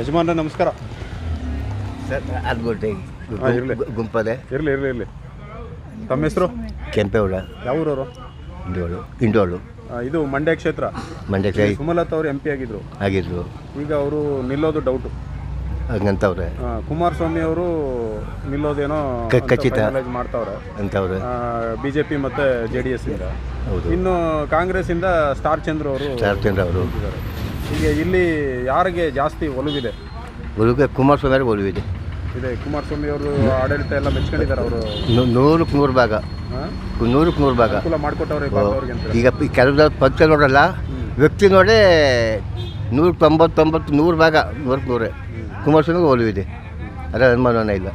ಯಜಮಾನ್ರ ನಮಸ್ಕಾರ. ಸರ್ ಅದ್ಬಿಟ್ಟು ಹಾ, ಇರ್ಲಿ. ಗುಂಪದೆ. ಇರಲಿ ಇರಲಿ ಇರಲಿ. ತಮ್ಮ ಹೆಸರು? ಕೆಂಪೇಗೌಡ. ಯಾವ ಊರವರು? ಇಂಡೋಳು ಇಂಡೋಳು ಇದು ಮಂಡ್ಯ ಕ್ಷೇತ್ರ. ಮಂಡ್ಯ ಕೈ ಸುಮಲತಾ ಅವರು ಎಂ ಪಿ ಆಗಿದ್ರು. ಆಗಿದ್ರು. ಈಗ ಅವರು ನಿಲ್ಲೋದು ಡೌಟು ಹಂಗಂತವ್ರೆ. ಕುಮಾರಸ್ವಾಮಿ ಅವರು ನಿಲ್ಲೋದೇನೋ ಕ- ಖಚಿತ. ಮಾಡ್ತಾವ್ರೆ. ಅಂತವ್ರೆ ಬಿ ಜೆ ಪಿ ಮತ್ತು ಜೆ ಡಿ ಎಸ್ ಇಂದ. ಹೌದು. ಇನ್ನು ಕಾಂಗ್ರೆಸ್ಸಿಂದ ಸ್ಟಾರ್ ಚಂದ್ರ ಅವರು ಸಾರ್ಚಂದ್ರ ಅವರು. ಇದ್ದಾರೆ. ಈಗ ಇಲ್ಲಿ ಯಾರಿಗೆ ಜಾಸ್ತಿ ಒಲವಿದೆ? ಒಲುಗೆ ಕುಮಾರಸ್ವಾಮಿ ಅವರಿಗೆ ಒಲಿವಿದೆ. ಇದೆ ಕುಮಾರಸ್ವಾಮಿ ಅವರು ಆಡಳಿತ ಎಲ್ಲ ಮೆಚ್ಕೊಂಡಿದ್ದಾರೆ ಅವರು. ನೂರಕ್ಕೆ ನೂರು ಭಾಗ. ನೂರಕ್ಕೆ ನೂರು ಭಾಗ. ಅನುಕೂಲ ಮಾಡ್ಕೊಟ್ಟವ್ರೆ ಈಗ ಕೆಲವು ಪಕ್ಷ ನೋಡಲ್ಲ ವ್ಯಕ್ತಿ ನೋಡೇ ನೂರ ತೊಂಬತ್ತೊಂಬತ್ತು ನೂರು ಭಾಗ ನೂರಕ್ಕೆ ನೂರೇ. ಕುಮಾರಸ್ವಾಮಿಗೆ ಒಲಿವಿದೆ. ಅದೇ ಅನುಮಾನ ಇಲ್ಲ.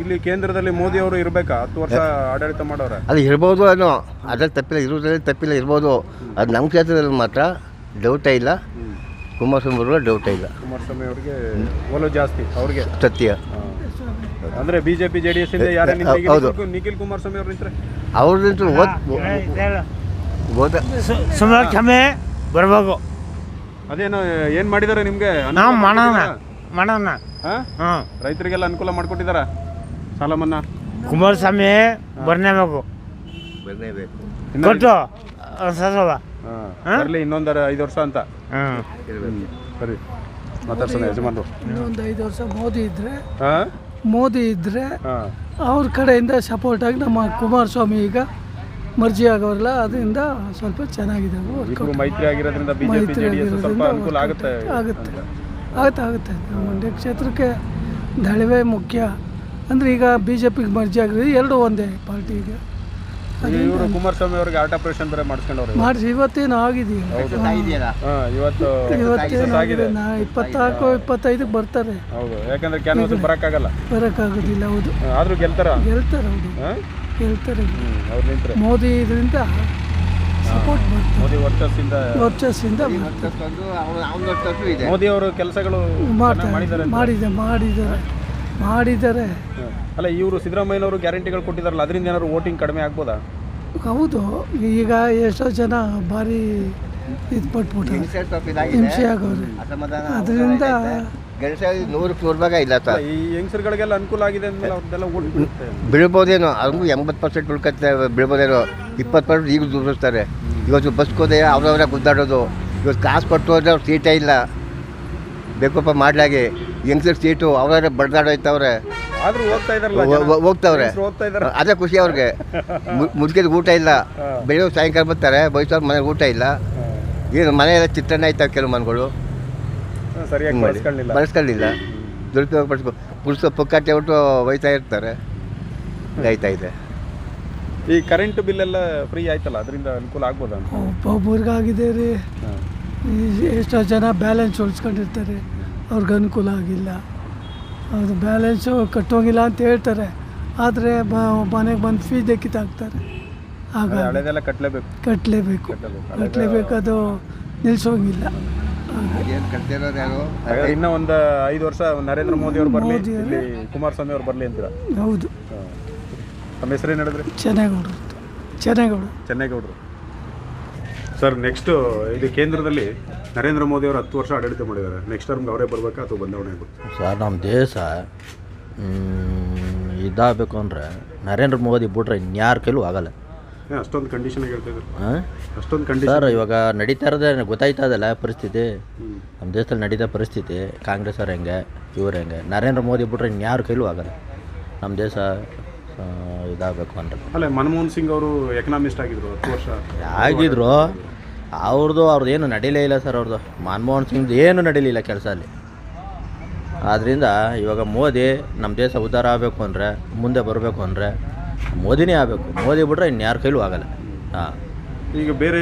ಇಲ್ಲಿ ಕೇಂದ್ರದಲ್ಲಿ ಮೋದಿ ಅವರು ಇರಬೇಕಾ? ಹತ್ತು ವರ್ಷ ಆಡಳಿತ ಮಾಡೋರ. ಅದು ಇರ್ಬೋದು ಅದು ಅದ್ರಲ್ಲಿ ತಪ್ಪಿಲ್ಲ ಇರೋದ್ರಲ್ಲಿ ತಪ್ಪಿಲ್ಲ ಇರ್ಬೋದು. ಅದು ನಮ್ಮ ಕ್ಷೇತ್ರದಲ್ಲಿ ಮಾತ್ರ ಡೌಟೇ ಇಲ್ಲ. ಕುಮಾರಸ್ವಾಮಿ ಅವ್ರಿಗೆ ಡೌಟ್ ಇಲ್ಲ. ಕುಮಾರಸ್ವಾಮಿ ಅವ್ರಿಗೆ ಒಲವು ಜಾಸ್ತಿ ಅವ್ರಿಗೆ? ಸತ್ಯ. ಅಂದ್ರೆ ಬಿಜೆಪಿ ಜೆ ಡಿ ಎಸ್ ಇಂದ ಯಾರು ಹೌದು. ನಿಖಿಲ್ ಕುಮಾರಸ್ವಾಮಿ ಅವ್ರು ನಿಂತ್ರೆ? ಅವ್ರದ್ದು ಓದ್ ಸುಮ್ಮನೆ ಕ್ಷಮೆ ಬರ್ಬೇಕು. ಅದೇನೋ ಏನ್ ಮಾಡಿದಾರೆ ನಿಮ್ಗೆ? ಅನುಕೂಲ ನಾವು ಮಾಡೋಣ ಮಾಡ್ಕೊಟ್ಟಿದ್ದಾರಾ? ಮಾಡೋಣ ಹಾ? ಹಾಂ. ರೈತರಿಗೆಲ್ಲ ಅನುಕೂಲ ಮಾಡ್ಕೊಟ್ಟಿದಾರ ಸಾಲ ಮನ್ನಾ ಕುಮಾರಸ್ವಾಮಿ ಬರ್ನೇಬೇಕು ಬರ್ನೇಬೇಕು ಕೊಟ್ಟು. ಹಾ. ಬರ್ಲಿ ಇನ್ನೊಂದರ ಐದು ವರ್ಷ ಅಂತ. ಹ್ಮ್. ಸರಿ ಮಾತಾಡ್ಸೋಣ ಯಜಮಾನ್ರು. ಇನ್ನೊಂದು ಐದು ವರ್ಷ ಮೋದಿ ಇದ್ದರೆ ಹಾ? ಮೋದಿ ಇದ್ದರೆ ಹಾ. ಅವ್ರ ಕಡೆಯಿಂದ ಸಪೋರ್ಟಾಗಿ ನಮ್ಮ ಕುಮಾರಸ್ವಾಮಿ ಈಗ ಮರ್ಜಿ ಆಗೋರಲ್ಲ ಅದರಿಂದ ಸ್ವಲ್ಪ ಚೆನ್ನಾಗಿದೆ ಮೈತ್ರಿ ಆಗಿರೋದ್ರಿಂದ ಬಿಜೆಪಿ ಮೈತ್ರಿ ಜೆ ಡಿ ಸ್ವಲ್ಪ ಅನುಕೂಲ ಆಗುತ್ತೆ. ಆಗುತ್ತೆ. ಆಗುತ್ತೆ ಆಗುತ್ತೆ. ಮಂಡ್ಯ ಕ್ಷೇತ್ರಕ್ಕೆ ದಳವೇ ಮುಖ್ಯ. ಅಂದರೆ ಈಗ ಬಿ ಜೆ ಪಿಗೆ ಮರ್ಜಿ ಆಗಿರೋದು ಎರಡು ಒಂದೇ ಪಾರ್ಟಿಗೆ. ಇವರು ಕುಮಾರಸ್ವಾಮಿ ಅವ್ರಿಗೆ ಹಾರ್ಟ್ ಆಪರೇಷನ್ ಬೇರೆ ಮಾಡಿಸ್ಕೊಂಡವ್ರೆ ಮಾಡಿಸಿ ಇವತ್ತೇನು ಆಗಿದೆಯಲ್ಲ ಹಾ ಇವತ್ತು ಇವತ್ತೇನು ಆಗಿದೆ. ನಾ ಇಪ್ಪತ್ನಾಲ್ಕು ಇಪ್ಪತ್ತೈದಕ್ಕೆ ಬರ್ತಾರೆ. ಹೌದು. ಯಾಕಂದ್ರೆ ಕ್ಯಾನ್ವಸ್ ಬರಕ್ಕಾಗಲ್ಲ. ಬರೋಕ್ಕಾಗೋದಿಲ್ಲ ಹೌದು. ಆದರೂ ಗೆಲ್ತಾರ? ಗೆಲ್ತಾರೆ ಹೌದು. ಹಾ? ಗೆಲ್ತಾರೆ. ಅವ್ರು ನಿಂತ್ರೆ. ಮೋದಿ ಇದರಿಂದ ಸಪೋರ್ಟ್ ಮಾಡ್ತಾರೆ ಮೋದಿ ವರ್ಚಸ್ಸಿಂದ ವರ್ಚಸ್ಸಿಂದ ಇದೆ. ಮೋದಿ ಅವರು ಕೆಲಸಗಳು ಮಾಡ್ತಾರೆ ಮಾಡಿದ್ದಾರೆ ಮಾಡಿದ್ದಾರೆ. ಮಾಡಿದ್ದಾರೆ ಅಲ್ಲ ಇವರು ಸಿದ್ದರಾಮಯ್ಯನವರು ಗ್ಯಾರಂಟಿಗಳು ಕೊಟ್ಟಿದ್ದಾರಲ್ಲ ಅದರಿಂದ ಏನಾದ್ರು ವೋಟಿಂಗ್ ಕಡಿಮೆ ಆಗ್ಬೋದಾ? ಹೌದು ಈಗ ಎಷ್ಟೋ ಜನ ಭಾರಿ ಇದು ಪಟ್ಬಿಟ್ಟು ಹಿಂಸೆ ಆಗೋರು. ಅದರಿಂದ ನೂರಕ್ಕೆ ನೂರು ಭಾಗ ಇಲ್ಲ ತ ಈ ಹೆಂಗಸರುಗಳಿಗೆಲ್ಲ ಅನುಕೂಲ ಆಗಿದೆ ಅಂದ್ಮೇಲೆ ಅವ್ರದ್ದೆಲ್ಲ ಓಟ್ ಬೀಳುತ್ತೆ. ಬೀಳ್ಬೋದೇನೋ ಅವ್ರಿಗೂ ಎಂಬತ್ತು ಪರ್ಸೆಂಟ್ ಉಳ್ಕತ್ತೆ ಬೀಳ್ಬೋದೇನೋ. ಇಪ್ಪತ್ತು ಪರ್ಸೆಂಟ್ ಈಗ ದುಡಿಸ್ತಾರೆ ಇವತ್ತು ಬಸ್ಗೋದೆ ಅವರವರೇ ಅವ್ರವ್ರ ಗುದ್ದಾಡೋದು. ಇವತ್ತು ಕಾಸು ಕೊಟ್ಟು ಹೋದ್ರೆ ಅವ್ರು ಸೀಟೇ ಇಲ್ಲ. ಬೇಕಪ್ಪ ಮಾಡ್ಲಾಗಿ ಹೆಂಗಸರು ಸೀಟು ಅವ್ರವ್ರೆ ಬಡ್ದಾಡೋಯ್ತವ್ರೆ ಆದ್ರೂ ಹೋಗ್ತಾ ಇದಾರಲ್ಲ ಹೋಗ್ತವ್ರೆ. ಹೆಂಗ್ಸ್ರು ಹೋಗ್ತಾ ಇದಾರೆ ಅದೇ ಖುಷಿ ಅವ್ರಿಗೆ. ಮುದುಕಿದ ಊಟ ಇಲ್ಲ. ಬೆಳಿಗ್ಗೆ ಸಾಯಂಕಾಲ ಬರ್ತಾರೆ ಬಯಸೋರ್ ಮನೆಗೆ ಊಟ ಇಲ್ಲ. ಏನು ಮನೆಯೆಲ್ಲ ಚಿತ್ರಾನ್ನ ಆಯ್ತಾವೆ ಕೆಲವು ಮನೆಗಳು? ಸರಿಯಾಗಿ ಬಳಸ್ಕೊಳ್ಳಿಲ್ಲ ಬಳಸ್ಕೊಳ್ಳಿಲ್ಲ ದುರುಪಯೋಗ ಪಡಿಸ್ಕೊ ಪುರುಷ ಪುಕ್ಕಟ್ಟೆ ಬಿಟ್ಟು ಒಯ್ತಾ ಇರ್ತಾರೆ. ಆಯ್ತಾ ಇದೆ. ಈ ಕರೆಂಟ್ ಬಿಲ್ ಎಲ್ಲ ಫ್ರೀ ಆಯ್ತಲ್ಲ? ಅದರಿಂದ ಅನುಕೂಲ ಆಗ್ಬೋದಾ ಅಂತ? ಒಬ್ಬೊಬ್ರಿಗಾಗಿದೆ ರೀ ಎಷ್ಟೋ ಜನ ಬ್ಯಾಲೆನ್ಸ್ ಉಳಿಸ್ಕೊಂಡಿರ್ತಾರೆ. ಅವ್ರಿಗೆ ಅನುಕೂಲ ಆಗಿಲ್ಲ. ಅದು ಬ್ಯಾಲೆನ್ಸು ಕಟ್ಟೋಗಿಲ್ಲ ಅಂತ ಹೇಳ್ತಾರೆ. ಆದರೆ ಬ ಮನೆಗೆ ಬಂದು ಫೀಸ್ ದಕ್ಕಿತಾಕ್ತಾರೆ ಆಗ ಕಟ್ಟಲೇಬೇಕು ಕಟ್ಟಲೇಬೇಕು ಕಟ್ಟಲೇಬೇಕು ಅದು ನಿಲ್ಲಿಸೋಂಗಿಲ್ಲ ಇನ್ನೂ ಒಂದು ಐದು ವರ್ಷ ನರೇಂದ್ರ ಮೋದಿ ಅವ್ರು ಬರಲಿ. ಕುಮಾರಸ್ವಾಮಿ ಅವ್ರು. ಬರಲಿ ಅಂತೀರ? ಹೌದು. ತಮ್ಮ ಹೆಸರೇನು ಹೇಳಿದ್ರೆ? ಚೆನ್ನಾಗೌಡ್ರು. ಚೆನ್ನಾಗಿ ಚೆನ್ನೇಗೌಡರು. ಸರ್ ನೆಕ್ಸ್ಟ್ ಇದು ಕೇಂದ್ರದಲ್ಲಿ ನರೇಂದ್ರ ಮೋದಿ ಅವರು ಹತ್ತು ವರ್ಷ ಆಡಳಿತ ಮಾಡಿದ್ದಾರೆ. ನೆಕ್ಸ್ಟ್ ಟರ್ಮ್ಗೆ ಅವರೇ ಬರಬೇಕಾ ಅಥವಾ ಬದಲಾವಣೆ ಆಗುತ್ತೆ? ಸರ್ ನಮ್ಮ ದೇಶ ಇದಾಗಬೇಕು ಅಂದರೆ ನರೇಂದ್ರ ಮೋದಿ ಬಿಟ್ರೆ ಇನ್ಯಾರ ಕೈಲೂ ಆಗಲ್ಲ. ಅಷ್ಟೊಂದು ಕಂಡೀಷನ್ ಹೇಳ್ತಿದ್ರು ಅಷ್ಟೊಂದು ಕಂಡೀಷನ್ ಸರ್ ಇವಾಗ ನಡೀತಾ ಇರೋದೇ ಗೊತ್ತಾಯ್ತಾ ಇದೆಲ್ಲ ಪರಿಸ್ಥಿತಿ. ನಮ್ಮ ದೇಶದಲ್ಲಿ ನಡೀತಾ ಪರಿಸ್ಥಿತಿ. ಕಾಂಗ್ರೆಸ್ ಅವ್ರು ಹೆಂಗೆ ಇವ್ರು ಹೆಂಗೆ ನರೇಂದ್ರ ಮೋದಿ ಬಿಟ್ರೆ ಇನ್ಯಾರ ಕೈಲೂ ಆಗಲ್ಲ. ನಮ್ಮ ದೇಶ ಇದಾಗಬೇಕು ಅಂದ್ರೆ. ಅಲ್ಲ ಮನಮೋಹನ್ ಸಿಂಗ್ ಅವರು ಎಕನಾಮಿಸ್ಟ್ ಆಗಿದ್ರು ಹತ್ತು ವರ್ಷ. ಆಗಿದ್ರು. ಅವ್ರದ್ದು ಅವ್ರದ್ದು ಏನು ನಡೀಲೇ ಇಲ್ಲ ಸರ್ ಅವ್ರದ್ದು ಮನಮೋಹನ್ ಸಿಂಗ್ದು ಏನು ನಡೀಲಿಲ್ಲ ಕೆಲಸ ಅಲ್ಲಿ ಆದ್ದರಿಂದ ಇವಾಗ ಮೋದಿ ನಮ್ಮ ದೇಶ ಉದ್ಧಾರ ಆಗಬೇಕು ಅಂದರೆ ಮುಂದೆ ಬರಬೇಕು ಅಂದರೆ ಮೋದಿನೇ ಆಗಬೇಕು. ಮೋದಿ ಬಿಟ್ರೆ ಇನ್ಯಾರ ಕೈಲೂ ಆಗಲ್ಲ. ಹಾಂ. ಈಗ ಬೇರೆ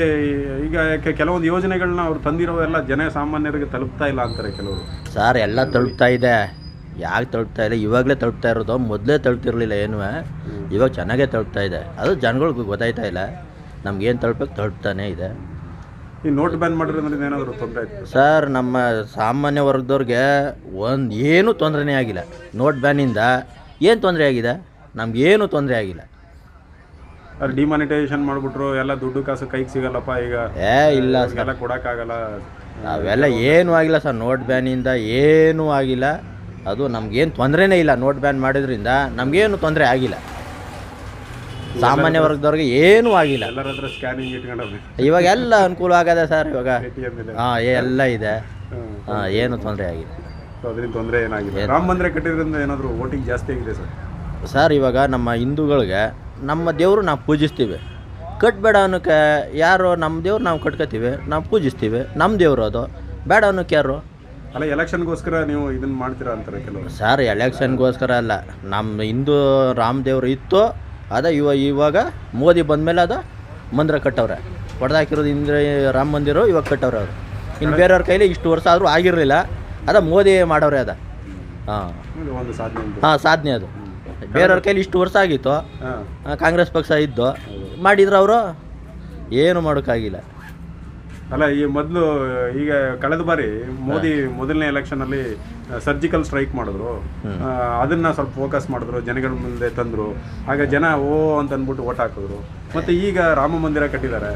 ಈಗ ಯಾಕೆ ಕೆಲವೊಂದು ಯೋಜನೆಗಳನ್ನ ಅವ್ರು ತಂದಿರೋ ಎಲ್ಲ ಜನ ಸಾಮಾನ್ಯರಿಗೆ ತಲುಪ್ತಾ ಇಲ್ಲ ಅಂತಾರೆ ಕೆಲವರು. ಸರ್ ಎಲ್ಲ ತಲುಪ್ತಾ ಇದೆ. ಯಾಕೆ ತಳ್ತಾ ಇಲ್ಲ ಇವಾಗಲೇ ತಳ್ತಾ ಇರೋದು ಮೊದಲೇ ತಳ್ತಿರ್ಲಿಲ್ಲ ಏನೂ. ಇವಾಗ ಚೆನ್ನಾಗೇ ತಳ್ತಾ ಇದೆ. ಅದು ಜನಗಳ್ಗೆ ಗೊತ್ತಾಯ್ತಾ ಇಲ್ಲ. ನಮ್ಗೇನು ತಲುಪಕ್ಕೆ ತಳ್ತಾನೆ ಇದೆ. ಈ ನೋಟ್ ಬ್ಯಾನ್ ಮಾಡಿದ್ರೆ ಏನಾದರೂ ತೊಂದರೆ ಆಯ್ತು? ಸರ್ ನಮ್ಮ ಸಾಮಾನ್ಯ ವರ್ಗದವ್ರಿಗೆ ಒಂದು ಏನೂ ತೊಂದರೆನೇ ಆಗಿಲ್ಲ. ನೋಟ್ ಬ್ಯಾನಿಂದ ಏನು ತೊಂದರೆ ಆಗಿದೆ? ನಮಗೇನು ತೊಂದರೆ ಆಗಿಲ್ಲ. ಡಿಮಾನಿಟೈಸೇಷನ್ ಮಾಡಿಬಿಟ್ರು ಎಲ್ಲ ದುಡ್ಡು ಕಾಸು ಕೈಗೆ ಸಿಗಲ್ಲಪ್ಪ ಈಗ ಏ ಇಲ್ಲ ಎಲ್ಲ ಕೊಡೋಕ್ಕಾಗಲ್ಲ. ಅವೆಲ್ಲ ಏನೂ ಆಗಿಲ್ಲ ಸರ್. ನೋಟ್ ಬ್ಯಾನಿಂದ ಏನೂ ಆಗಿಲ್ಲ. ಅದು ನಮಗೇನು ತೊಂದರೆನೇ ಇಲ್ಲ ನೋಟ್ ಬ್ಯಾನ್ ಮಾಡಿದ್ರಿಂದ ನಮಗೇನು ತೊಂದರೆ ಆಗಿಲ್ಲ. ಸಾಮಾನ್ಯ ವರ್ಗದವ್ರಿಗೆ ಏನೂ ಆಗಿಲ್ಲ. ಎಲ್ಲರ ಹತ್ರ ಸ್ಕ್ಯಾನಿಂಗ್ ಇಟ್ಕೊಂಡವ್ರೆ. ಇವಾಗ ಎಲ್ಲ ಅನುಕೂಲ ಆಗದೆ ಸರ್ ಇವಾಗ? ಇದೆ. ಹಾಂ ಎಲ್ಲ ಇದೆ. ಹಾಂ ಏನು ತೊಂದರೆ ಆಗಿಲ್ಲ. ಸೊ ಅದರಿಂದ ತೊಂದರೆ ರಾಮ ಮಂದಿರ ಕಟ್ಟಿದ್ರಿಂದ ಏನಾದರೂ ವೋಟಿಂಗ್ ಜಾಸ್ತಿ ಆಗಿದೆ ಸರ್? ಸರ್ ಇವಾಗ ನಮ್ಮ ಹಿಂದೂಗಳಿಗೆ ನಮ್ಮ ದೇವರು ನಾವು ಪೂಜಿಸ್ತೀವಿ. ಕಟ್ಬೇಡ ಅನ್ನೋಕ್ಕೆ ಯಾರು ನಮ್ಮ ದೇವ್ರು ನಾವು ಕಟ್ಕೋತೀವಿ ನಾವು ಪೂಜಿಸ್ತೀವಿ. ನಮ್ಮ ದೇವರು ಅದು. ಬೇಡ ಅನ್ನೋಕ್ಕೆ ಯಾರು? ಅಲ್ಲ ಎಲೆಕ್ಷನ್ಗೋಸ್ಕರ ನೀವು ಇದನ್ನ ಮಾಡ್ತೀರಾ ಅಂತಾರೆ ಕೆಲವರು? ಸರ್ ಎಲೆಕ್ಷನ್ಗೋಸ್ಕರ ಅಲ್ಲ. ನಮ್ಮ ಹಿಂದೂ ರಾಮದೇವ್ರು ಇತ್ತು ಅದ ಇವ ಇವಾಗ ಮೋದಿ ಬಂದಮೇಲೆ ಅದು ಮಂದಿರ ಕಟ್ಟವ್ರೆ. ಹೊಡೆದಾಕಿರೋದು ಇಂದ್ರ ರಾಮ ಮಂದಿರ ಇವಾಗ ಕಟ್ಟವ್ರೆ ಅವರು. ಇನ್ನು ಬೇರೆಯವ್ರ ಕೈಲಿ ಇಷ್ಟು ವರ್ಷ ಆದರೂ ಆಗಿರಲಿಲ್ಲ. ಅದ ಮೋದಿ ಮಾಡವ್ರೆ ಅದ. ಹಾಂ. ಒಂದು ಸಾಧನೆ ಅಂತ ಹಾಂ ಸಾಧನೆ ಅದು. ಬೇರೆಯವ್ರ ಕೈಲಿ ಇಷ್ಟು ವರ್ಷ ಆಗಿತ್ತು. ಹಾಂ. ಆ, ಕಾಂಗ್ರೆಸ್ ಪಕ್ಷ ಇದ್ದು. ಮಾಡಿದ್ರು ಅವರು. ಏನು ಮಾಡೋಕ್ಕಾಗಿಲ್ಲ. ಅಲ್ಲ ಈ ಮೊದಲು ಈಗ ಕಳೆದ ಬಾರಿ ಮೋದಿ ಮೊದಲನೇ ಎಲೆಕ್ಷನ್ ಅಲ್ಲಿ ಸರ್ಜಿಕಲ್ ಸ್ಟ್ರೈಕ್ ಮಾಡಿದ್ರು. ಅದನ್ನ ಸ್ವಲ್ಪ ಫೋಕಸ್ ಮಾಡಿದ್ರು ಜನಗಳ ಮುಂದೆ ತಂದ್ರು. ಆಗ ಜನ ಓ ಅಂತ ಅಂದ್ಬಿಟ್ಟು ಓಟ್ ಹಾಕಿದ್ರು. ಮತ್ತೆ ಈಗ ರಾಮ ಮಂದಿರ ಕಟ್ಟಿದ್ದಾರೆ.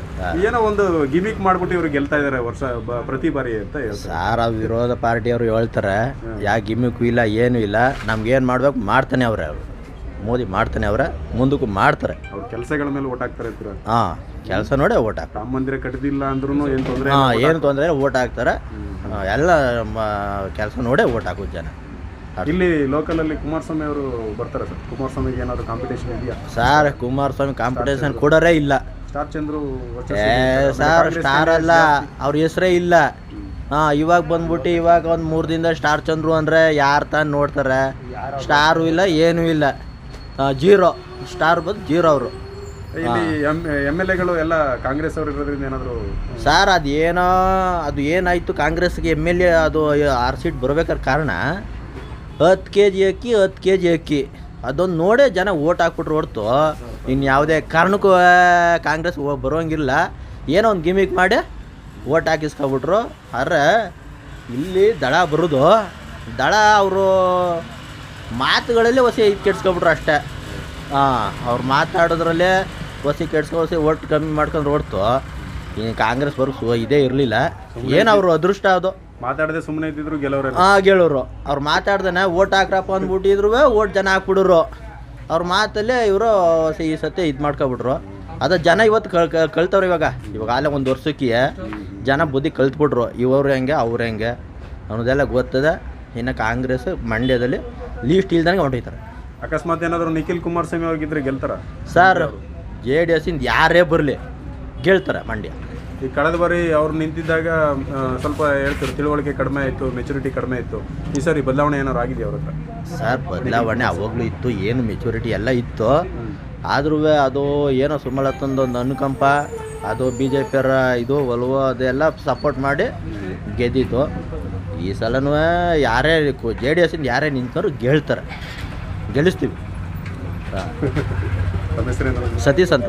ಏನೋ ಒಂದು ಗಿಮಿಕ್ ಮಾಡ್ಬಿಟ್ಟು ಇವ್ರು ಗೆಲ್ತಾ ಇದಾರೆ ವರ್ಷ ಪ್ರತಿ ಬಾರಿ ಅಂತ ಸಾರ ವಿರೋಧ ಪಾರ್ಟಿಯವರು ಹೇಳ್ತಾರೆ ಯಾ ಗಿಮಿಕ್ ಇಲ್ಲ ಏನು ಇಲ್ಲ ನಮ್ಗೇನು ಮಾಡ್ಬೇಕು ಮಾಡ್ತಾನೆ ಅವ್ರೆ ಅವರು. ಮೋದಿ ಮಾಡ್ತಾನೆ ಅವ್ರೆ ಮುಂದಕ್ಕೂ ಮಾಡ್ತಾರೆ. ಅವ್ರ ಕೆಲಸಗಳ ಮೇಲೆ ಓಟ್ ಹಾಕ್ತಾರೆ ಹಾಂ. ಕೆಲಸ ನೋಡೇ ಓಟ್ ಹಾಕ್ತಾರೆ. ರಾಮ ಮಂದಿರ ಕಟ್ಟಿದಿಲ್ಲ ಅಂದ್ರೂ ಏನು ತೊಂದರೆ ಹಾಂ ಏನು ತೊಂದರೆ ಓಟ್ ಹಾಕ್ತಾರೆ. ಆ, ಎಲ್ಲ ಕೆಲಸ ನೋಡೇ ಓಟ್ ಹಾಕೋದು ಜನ. ಇಲ್ಲಿ ಲೋಕಲ್ ಅಲ್ಲಿ ಕುಮಾರಸ್ವಾಮಿ ಅವರು ಬರ್ತಾರೆ ಸರ್. ಕುಮಾರಸ್ವಾಮಿಗೆ ಏನಾದ್ರು ಕಾಂಪಿಟೇಷನ್ ಇದೆಯಾ? ಸರ್ ಕುಮಾರಸ್ವಾಮಿ ಕಾಂಪಿಟೇಷನ್ ಕೊಡೋರೇ ಇಲ್ಲ. ಸ್ಟಾರ್ ಚಂದ್ರು ಏ ಸರ್ ಸ್ಟಾರ್ ಅಲ್ಲ ಅವ್ರ ಹೆಸರೇ ಇಲ್ಲ. ಹಾಂ ಇವಾಗ ಬಂದ್ಬಿಟ್ಟು ಇವಾಗ ಒಂದು ಮೂರು ದಿನದ ಸ್ಟಾರ್ ಚಂದ್ರು ಅಂದರೆ ಯಾರು ತಾನು ನೋಡ್ತಾರೆ. ಸ್ಟಾರು ಇಲ್ಲ ಏನೂ ಇಲ್ಲ. ಜೀರೋ. ಸ್ಟಾರ್ ಬಂದು ಜೀರೋ ಅವರು. ಇಲ್ಲಿ ಎಂ ಎಲ್ ಎಗಳು ಎಲ್ಲ ಕಾಂಗ್ರೆಸ್ ಅವರು ಇರೋದ್ರಿಂದ ಏನಾದ್ರು ಸರ್ ಅದು ಏನೋ ಅದು ಏನಾಯಿತು ಕಾಂಗ್ರೆಸ್ಗೆ ಎಂ ಎಲ್ ಎ ಅದು ಆರ್ ಸೀಟ್ ಬರ್ಬೇಕಾದ್ರೆ ಕಾರಣ ಹತ್ತು ಕೆ ಜಿ ಅಕ್ಕಿ ಹತ್ತು ಕೆ ಜಿ ಅಕ್ಕಿ. ಅದೊಂದು ನೋಡೇ ಜನ ಓಟ್ ಹಾಕ್ಬಿಟ್ರು ಹೊರ್ತು. ಇನ್ನು ಯಾವುದೇ ಕಾರಣಕ್ಕೂ ಕಾಂಗ್ರೆಸ್ ಬರೋಂಗಿಲ್ಲ. ಏನೋ ಒಂದು ಗಿಮಿಕ್ ಮಾಡಿ ಓಟ್ ಹಾಕಿಸ್ಕೊಬಿಟ್ರು. ಆದರೆ ಇಲ್ಲಿ ದಳ ಬರೋದು. ದಳ ಅವರು ಮಾತುಗಳಲ್ಲಿ ಹೊಸ ಕೆಡ್ಸ್ಕೊಬಿಟ್ರು ಅಷ್ಟೇ. ಹಾಂ ಅವ್ರು ಮಾತಾಡೋದ್ರಲ್ಲೇ ಹೊಸಿ ಕೆಡ್ಸ್ಕೊ ಹೊಸಿ ಓಟ್ ಕಮ್ಮಿ ಮಾಡ್ಕೊಂಡು ಹೊರ್ತು ಈಗ ಕಾಂಗ್ರೆಸ್ ಬರೋ ಇದೇ ಇರಲಿಲ್ಲ. ಏನು ಅವರು ಅದೃಷ್ಟ ಅದು? ಮಾತಾಡದೆ ಸುಮ್ಮನೆ ಇದ್ದಿದ್ರು ಗೆಲ್ಲೋರು ಹಾಂ ಗೆಳೋರು ಅವ್ರು ಮಾತಾಡ್ದಾನೆ ಓಟ್ ಹಾಕ್ರಪ್ಪ ಅಂದ್ಬಿಟ್ಟಿದ್ರು ಓಟ್ ಜನ ಹಾಕ್ಬಿಡೋರು. ಅವ್ರ ಮಾತಲ್ಲೇ ಇವರು ಈ ಸತಿ ಇದು ಮಾಡ್ಕೊಬಿಟ್ರು. ಅದ ಜನ ಇವತ್ತು ಕಳ್ ಕಳ್- ಕಳ್ತವ್ರು ಇವಾಗ. ಇವಾಗ ಅಲ್ಲೇ ಒಂದು ವರ್ಷಕ್ಕೆ ಜನ ಬುದ್ಧಿ ಕಲ್ತ್ಬಿಟ್ರು. ಇವ್ರು ಹೆಂಗೆ ಅವ್ರು ಹೆಂಗೆ ಅನ್ನೋದೆಲ್ಲ ಗೊತ್ತದೆ. ಇನ್ನು ಕಾಂಗ್ರೆಸ್ ಮಂಡ್ಯದಲ್ಲಿ ಲೀಸ್ಟ್ ಇಲ್ದಂಗೆ ಹೊಂಟೈತಾರೆ ಅಕಸ್ಮಾತ್ ಏನಾದರೂ ನಿಖಿಲ್ ಕುಮಾರಸ್ವಾಮಿ ಅವ್ರಿಗಿದ್ರೆ ಗೆಲ್ತಾರ? ಸರ್ ಜೆ ಡಿ ಎಸ್ಸಿಂದ ಯಾರೇ ಬರಲಿ ಗೆಲ್ತಾರೆ ಮಂಡ್ಯ. ಈ ಕಳೆದ ಬಾರಿ ಅವ್ರು ನಿಂತಿದ್ದಾಗ ಆ, ಸ್ವಲ್ಪ ಹೇಳ್ತಾರೆ? ತಿಳುವಳಿಕೆ ಕಡಿಮೆ ಆಯಿತು ಮೆಚುರಿಟಿ ಕಡಿಮೆ ಇತ್ತು ಈ ಸರಿ ಬದಲಾವಣೆ ಏನಾದ್ರು ಆಗಿದೆ ಅವ್ರ ಹತ್ರ? ಸರ್ ಬದಲಾವಣೆ ಅವಾಗಲೂ ಇತ್ತು ಏನು ಮೆಚುರಿಟಿ ಎಲ್ಲ ಇತ್ತು. ಆದ್ರೂ ಅದು ಏನೋ ಸುಮಲತ್ತಂದು ಒಂದು ಅನುಕಂಪ ಅದು ಬಿ ಜೆ ಪಿಯರ ಇದು ಒಲವು ಅದೆಲ್ಲ ಸಪೋರ್ಟ್ ಮಾಡಿ ಗೆದ್ದಿತ್ತು. ಈ ಸಲನೂ ಯಾರೇ ಜೆ ಡಿ ಎಸ್ಸಿಂದ ಯಾರೇ ನಿಂತರು ಗೆಲ್ತಾರೆ. ಗೆಲ್ಲಿಸ್ತೀವಿ. ಹಾಂ ಸತೀಶ್ ಅಂತ.